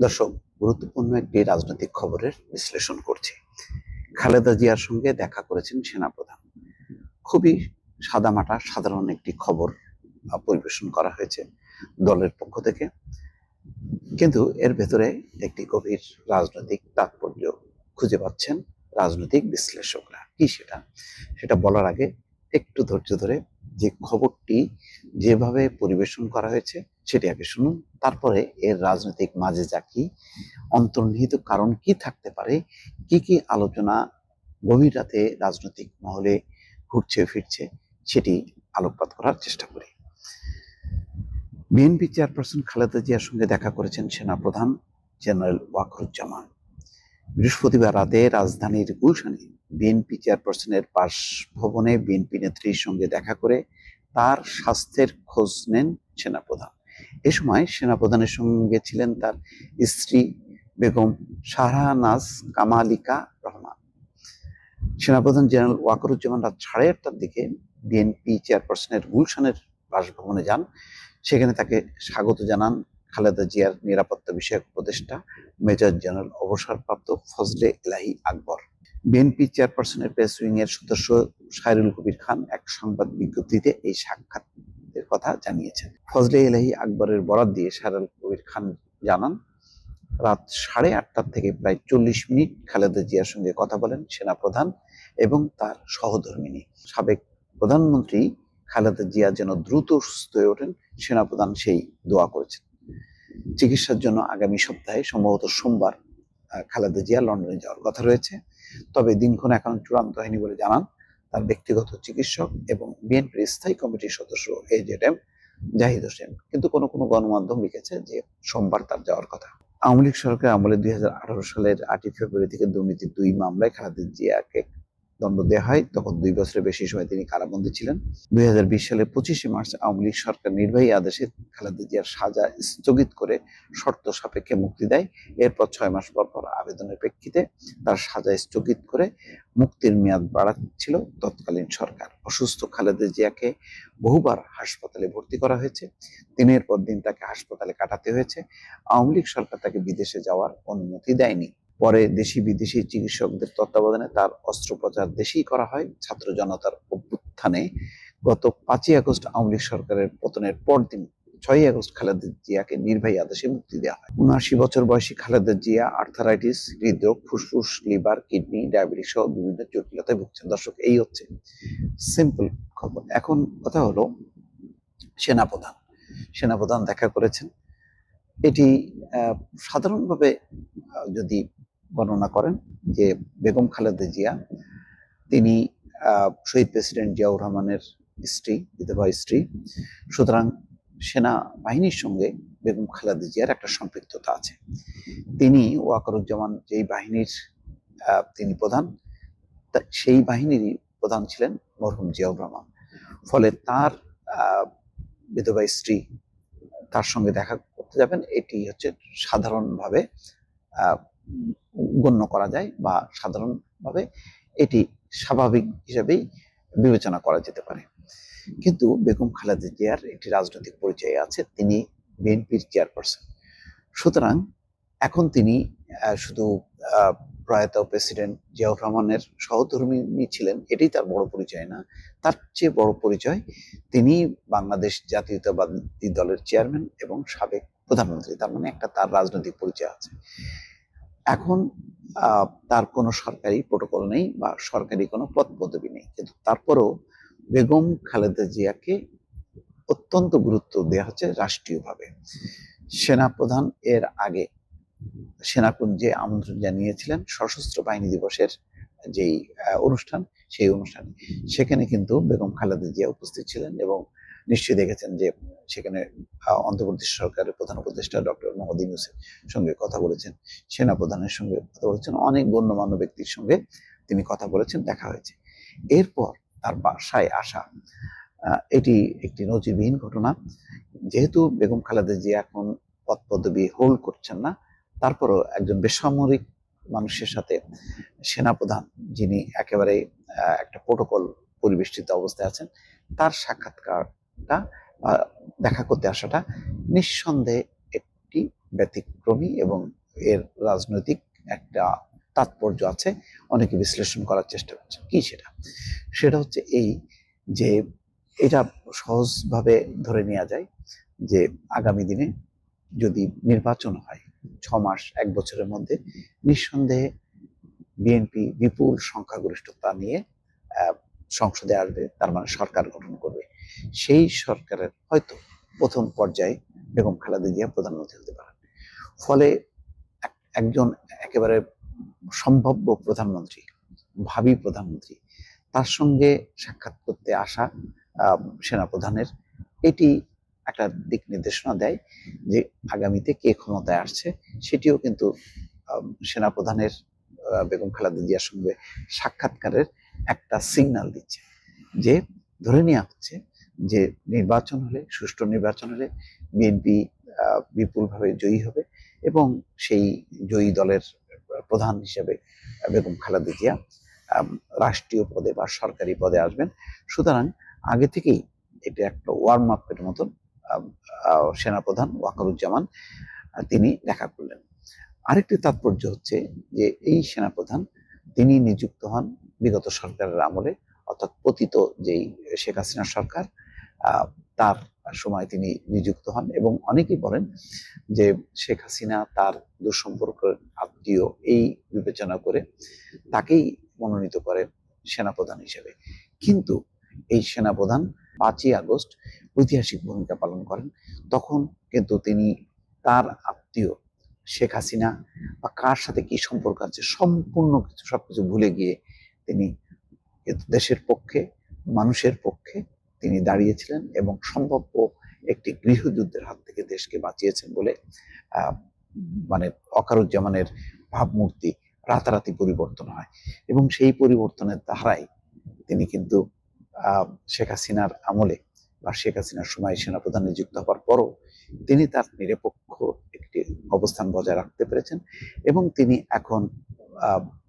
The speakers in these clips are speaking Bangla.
দর্শক, গুরুত্বপূর্ণ একটি রাজনৈতিক খবরের বিশ্লেষণ করছি। খালেদা জিয়ার সঙ্গে দেখা করেছেন সেনাপ্রধান। খুবই সাদামাটা, সাধারণ একটি খবর পরিবেশন করা হয়েছে দলের পক্ষ থেকে। কিন্তু এর ভেতরে একটি গভীর রাজনৈতিক তাৎপর্য খুঁজে পাচ্ছেন রাজনৈতিক বিশ্লেষকরা। কি সেটা? সেটা বলার আগে একটু ধৈর্য ধরে যে খবরটি যেভাবে পরিবেশন করা হয়েছে, সেটি আগে শুনুন। তারপরে এর রাজনৈতিক মাঝে যা কি, অন্তর্নিহিত কারণ কি থাকতে পারে, কি কি আলোচনা গভীর রাতে রাজনৈতিক মহলে ঘুরছে, ফিরছে, সেটি আলোকপাত করার চেষ্টা করি। বিএনপি চেয়ারপারসন খালেদা জিয়ার সঙ্গে দেখা করেছেন সেনাপ্রধান জেনারেল ওয়াকরুজ্জামান। বৃহস্পতিবার রাতে রাজধানীর গুলশানে বিএনপি চেয়ারপারসনের বাসভবনে বিএনপি নেত্রীর সঙ্গে দেখা করে তার স্বাস্থ্যের খোঁজ নেন সেনাপ্রধান। এ সময় সেনাপ্রধানের সঙ্গে ছিলেন তার স্ত্রী বেগম শাহনাজ কামালিকা রহমান। সেনাপ্রধান জেনারেল ওয়াকরুজ্জামান রাত সাড়ে আটটার দিকে বিএনপি চেয়ারপারসনের গুলশানের বাসভবনে যান। সেখানে তাকে স্বাগত জানান খালেদা জিয়ার নিরাপত্তা বিষয়ক উপদেষ্টা, মেজর জেনারেল অবসরপ্রাপ্ত ফজলে এলাহি আকবর। বিএনপি চেয়ারপারসনের প্রেস উইং এর সদস্য সাইরুল কবির খান এক সংবাদ বিজ্ঞপ্তিতে এই সাক্ষাতের কথা জানিয়েছেন। ফজলে এলাহি আকবরের বরাত দিয়ে সাইরুল কবির খান জানান, রাত সাড়ে আটটার থেকে প্রায় চল্লিশ মিনিট খালেদা জিয়ার সঙ্গে কথা বলেন সেনাপ্রধান এবং তার সহধর্মিনী। সাবেক প্রধানমন্ত্রী খালেদা জিয়া যেন দ্রুত সুস্থ হয়ে ওঠেন, সেনাপ্রধান সেই দোয়া করেছেন। চিকিৎসার জন্য আগামী সপ্তাহে সম্ভবত সোমবার খালেদা জিয়া লন্ডনে যাওয়ার কথা রয়েছে। তবে দিনক্ষণ এখন চূড়ান্ত হয়নি বলে জানান তার ব্যক্তিগত চিকিৎসক এবং বিএনপির স্থায়ী কমিটির সদস্য A Z M Zahid Hossain. কিন্তু কোনো কোনো গণমাধ্যম লিখেছে যে সোমবার তার যাওয়ার কথা। আওয়ামী লীগ সরকার আমলে দুই হাজার আঠারো সালের আটই ফেব্রুয়ারি থেকে দুর্নীতির দুই মামলায় খালেদা জিয়াকে দণ্ড দেওয়া হয়, তখন দুই বছরের বেশি সময় তিনি কারাবন্দী ছিলেন। দুই সালে পঁচিশে মার্চ আওয়ামী লীগ সরকার নির্বাহী আদেশে খালেদা জিয়ার সাজা স্থগিত করে শর্ত সাপেক্ষে মুক্তি দেয়। এরপর ছয় মাস পর পর আবেদনের প্রেক্ষিতে তার সাজা স্থগিত করে মুক্তির মেয়াদ বাড়াচ্ছিল তৎকালীন সরকার। অসুস্থ খালেদা জিয়াকে বহুবার হাসপাতালে ভর্তি করা হয়েছে। দিনের পর দিন তাকে হাসপাতালে কাটাতে হয়েছে। আওয়ামী লীগ সরকার তাকে বিদেশে যাওয়ার অনুমতি দেয়নি। পরে দেশি বিদেশি চিকিৎসকদের তত্ত্বাবধানে তার অস্ত্রোপচার দেশেই করা হয়। ছাত্র জনতার অভ্যুত্থানে গত পাঁচই আগস্ট আওয়ামী লীগ সরকারের পতনের পরদিন ছয়ই আগস্ট খালেদা জিয়াকে নির্বাহী আদেশে মুক্তি দেওয়া হয়। উনআশি বছর বয়সী খালেদা জিয়া আর্থারাইটিস, হৃদরোগ, ফুসফুস, লিভার, কিডনি, ডায়াবেটিস সহ বিভিন্ন জটিলতায় ভুগছেন। দর্শক, এই হচ্ছে সিম্পল খবর। এখন কথা হলো সেনাপ্রধান। সেনাপ্রধান দেখা করেছেন। এটি সাধারণভাবে যদি বর্ণনা করেন যে বেগম খালেদা জিয়া, তিনি শহীদ প্রেসিডেন্ট জিয়াউর রহমানের স্ত্রী, বিধবা স্ত্রী। সুতরাং সেনা বাহিনীর সঙ্গে বেগম খালেদা জিয়ার একটা সম্পৃক্ততা আছে। তিনি ওয়াকারুজ্জামান যেই বাহিনীর তিনি প্রধান সেই বাহিনীরই প্রধান ছিলেন মরহুম জিয়াউর রহমান। ফলে তার বিধবা স্ত্রী তার সঙ্গে দেখা করতে যাবেন। এটি হচ্ছে সাধারণভাবে গণ্য করা যায় বা সাধারণভাবে এটি স্বাভাবিক হিসেবেই বিবেচনা করা যেতে পারে। কিন্তু বেগম খালেদা জিয়ার একটি রাজনৈতিক পরিচয় আছে, তিনি বিএনপির চেয়ারপারসন। সুতরাং এখন তিনি শুধু প্রয়াত প্রেসিডেন্ট জিয়াউর রহমানের সহধর্মিনী ছিলেন এটাই তার বড় পরিচয় না। তার চেয়ে বড় পরিচয় তিনি বাংলাদেশ জাতীয়তাবাদী দলের চেয়ারম্যান এবং সাবেক প্রধানমন্ত্রী, তার মানে একটা তার রাজনৈতিক পরিচয় আছে। এখন তার কোনো সরকারি প্রোটোকল নেই বা সরকারি কোনো পদ পদবি নেই। কিন্তু তারপরেও বেগম খালেদা জিয়াকে অত্যন্ত গুরুত্ব দেওয়া হচ্ছে রাষ্ট্রীয়ভাবে। সেনাপ্রধান এর আগে সেনাকুঞ্জে আমন্ত্রণ জানিয়েছিলেন সশস্ত্র বাহিনী দিবসের যেই অনুষ্ঠান, সেই অনুষ্ঠানে। সেখানে কিন্তু বেগম খালেদা জিয়া উপস্থিত ছিলেন এবং নিশ্চয়ই দেখেছেন যে সেখানে অন্ধ্রপ্রদেশ সরকারের প্রধান উপদেষ্টা ডক্টর মোহাম্মদ ইউনুসের সঙ্গে কথা বলেছেন সেনা প্রধানের সঙ্গে কথা বলেছেন, অনেক গণ্যমান্য ব্যক্তির সঙ্গে তিনি কথা বলেছেন, দেখা হয়েছে। এরপর তার বাসায় আসা এটি একটি নজিরবিহীন ঘটনা। যেহেতু বেগম খালেদা জিয়া এখন পদ পদবি হোল্ড করছেন না, তারপরও একজন বেসামরিক মানুষের সাথে সেনাপ্রধান যিনি একেবারে একটা প্রোটোকল পরিবেষ্টিত অবস্থায় আছেন, তার সাক্ষাৎকারটা বা দেখা করতে আসাটা নিঃসন্দেহে একটি ব্যতিক্রমী এবং এর রাজনৈতিক একটা তাৎপর্য আছে। অনেকে বিশ্লেষণ করার চেষ্টা করছে। কি সেটা? সেটা হচ্ছে এই যে এটা সহজভাবে ধরে নেওয়া যায় যে আগামী দিনে যদি নির্বাচন হয় ছ মাস, এক বছরের মধ্যে, নিঃসন্দেহে বিএনপি বিপুল সংখ্যাগরিষ্ঠতা নিয়ে সংসদে আসবে। তার মানে সরকার গঠন করবে। সেই সরকারের হয়তো প্রথম পর্যায়ে বেগম খালেদা জিয়া প্রধানমন্ত্রী হতে পারেন। ফলে একজন একেবারে সম্ভাব্য প্রধানমন্ত্রী, ভাবি প্রধানমন্ত্রী, তার সঙ্গে সাক্ষাৎ করতে আসা সেনাপ্রধানের, এটি একটা দিক নির্দেশনা দেয় যে আগামীতে কে ক্ষমতায় আসছে, সেটিও কিন্তু সেনাপ্রধানের বেগম খালেদা জিয়ার সঙ্গে সাক্ষাৎকারের একটা সিগন্যাল দিচ্ছে যে ধরে নেওয়া হচ্ছে যে নির্বাচন হলে, সুষ্ঠু নির্বাচন হলে বিএনপি বিপুলভাবে জয়ী হবে এবং সেই জয়ী দলের প্রধান হিসেবে বেগম খালেদা জিয়া রাষ্ট্রীয় পদে বা সরকারি পদে আসবেন। সুতরাং আগে থেকেই এটা একটা ওয়ার্ম আপের মতন সেনাপ্রধান ওয়াকারুজ্জামান তিনি দেখা করলেন। আরেকটি তাৎপর্য হচ্ছে যে এই সেনাপ্রধান তিনি নিযুক্ত হন বিগত সরকারের আমলে, অর্থাৎ পতিত যেই শেখ হাসিনা সরকার তার সময় তিনি নিযুক্ত হন এবং অনেকেই বলেন যে শেখ হাসিনা তার দুঃসম্পর্ক আত্মীয় এই বিবেচনা করে তাকেই মনোনীত করে সেনাপ্রধান হিসেবে। কিন্তু এই সেনাপ্রধান পাঁচই আগস্ট ঐতিহাসিক ভূমিকা পালন করেন। তখন কিন্তু তিনি তার আত্মীয় শেখ হাসিনা বা কার সাথে কি সম্পর্ক আছে সম্পূর্ণ কিছু সবকিছু ভুলে গিয়ে তিনি দেশের পক্ষে, মানুষের পক্ষে তিনি দাঁড়িয়েছিলেন এবং সম্ভাব্য একটি গৃহযুদ্ধের হাত থেকে দেশকে বাঁচিয়েছেন বলে মানে অকারুজ্জামানের ভাবমূর্তি রাতারাতি পরিবর্তন হয়। এবং সেই পরিবর্তনের ধারায় তিনি কিন্তু শেখ হাসিনার আমলে বা শেখ হাসিনার সময় সেনাপ্রধান নিযুক্ত হওয়ার পরও তিনি তার নিরপেক্ষ একটি অবস্থান বজায় রাখতে পেরেছেন এবং তিনি এখন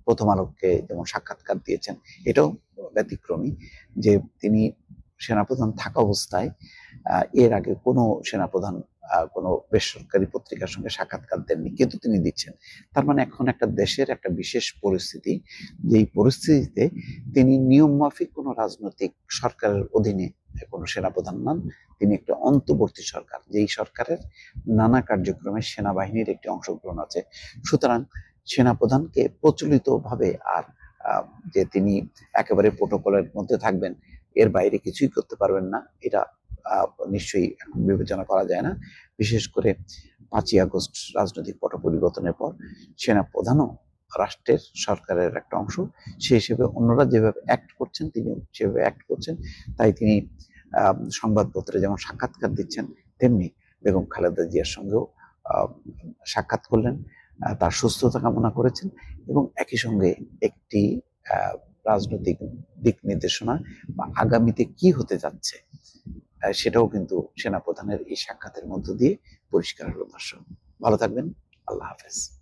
প্রথম আলোকে যেমন সাক্ষাৎকার দিয়েছেন, এটাও ব্যতিক্রমী যে তিনি সেনাপ্রধান থাকা অবস্থায় এর আগে কোনো সেনাপ্রধান কোনো বেসরকারি পত্রিকার সঙ্গে সাক্ষাৎকার দেননি, কিন্তু তিনি দিচ্ছেন। তার মানে এখন একটা দেশের একটা বিশেষ পরিস্থিতি, যেই পরিস্থিতিতে তিনি নিয়ম মাফিক কোনো রাজনৈতিক সরকারের অধীনে কোনো সেনাপ্রধান নন, তিনি একটা অন্তর্বর্তী সরকার, যেই সরকারের নানা কার্যক্রমে সেনাবাহিনীর একটি অংশগ্রহণ আছে। সুতরাং সেনাপ্রধানকে প্রচলিতভাবে আর যে তিনি একেবারে প্রোটোকলের মধ্যে থাকবেন এর বাইরে কিছুই করতে পারবেন না। এটা নিশ্চয়ই বিবেচনা করা যায় না। বিশেষ করে পাঁচই আগস্ট রাজনৈতিক পট পরিবর্তনের পর সেনা প্রধানও রাষ্ট্রের সরকারের একটা অংশ। সেই হিসেবে অন্যরা যেভাবে অ্যাক্ট করছেন, তিনি সেভাবে অ্যাক্ট করছেন। তাই তিনি সংবাদপত্রে যেমন সাক্ষাৎকার দিচ্ছেন, তেমনি বেগম খালেদা জিয়ার সঙ্গেও সাক্ষাৎ করলেন। তার সুস্থতা কামনা করেছেন এবং একই সঙ্গে একটি রাজনৈতিক দিক নির্দেশনা বা আগামীতে কি হতে যাচ্ছে সেটাও কিন্তু সেনাপ্রধানের এই সাক্ষাতের মধ্য দিয়ে পরিষ্কার হলো দর্শক। ভালো থাকবেন, আল্লাহ হাফেজ।